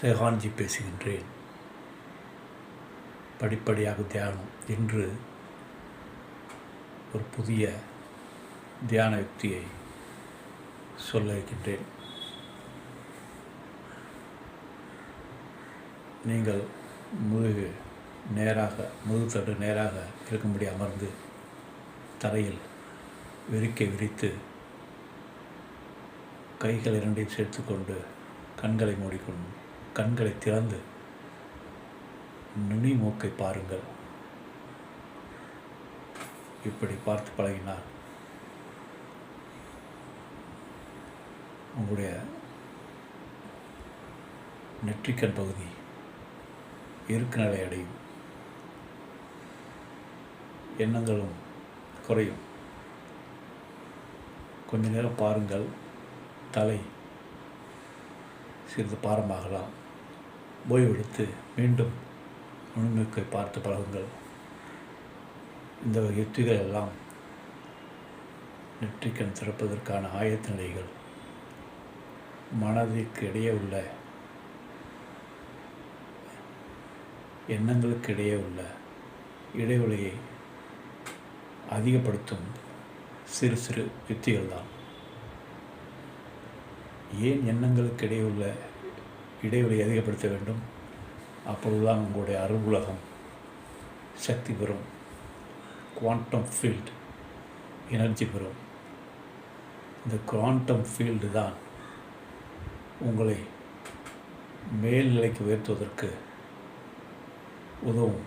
சேகான்ஜி பேசுகின்றேன். படிப்படியாக தியானம். இன்று ஒரு புதிய தியான யுக்தியை சொல்ல இருக்கின்றேன். நீங்கள் முதுகு நேராக முதுகுத்தட்டு நேராக இருக்கும்படி அமர்ந்து தரையில் விரிக்கை விரித்து கைகள் இரண்டையும் சேர்த்துக்கொண்டு கண்களை மூடிக்கொண்டு கண்களை திறந்து நுனி மூக்கை பாருங்கள். இப்படி பார்த்து பழகினால் உங்களுடைய நெற்றிக்கண் பகுதி இருக்கு நிலை அடையும். எண்ணங்களும் குறையும். கொஞ்ச நேரம் பாருங்கள். தலை சிறிது பாரமாகலாம். ஓய்வெடுத்து மீண்டும் நுண்ணுக்கை பார்த்து பழகுங்கள். இந்த யுத்திகள் எல்லாம் நெற்றிக்கண் திறப்பதற்கான ஆயத்த நிலைகள். மனதிற்கு இடையே உள்ள எண்ணங்களுக்கு இடையே உள்ள இடைவெளியை அதிகப்படுத்தும் சிறு சிறு யுத்திகள் தான். ஏன் எண்ணங்களுக்கு இடையே உள்ள இடைவெளி அதிகப்படுத்த வேண்டும். அப்பொழுதுதான் உங்களுடைய அருவுலகம் சக்தி பெறும். குவாண்டம் ஃபீல்ட் எனர்ஜி பெறும். இந்த குவாண்டம் ஃபீல்டு தான் உங்களை மேல்நிலைக்கு உயர்த்துவதற்கு உதவும்.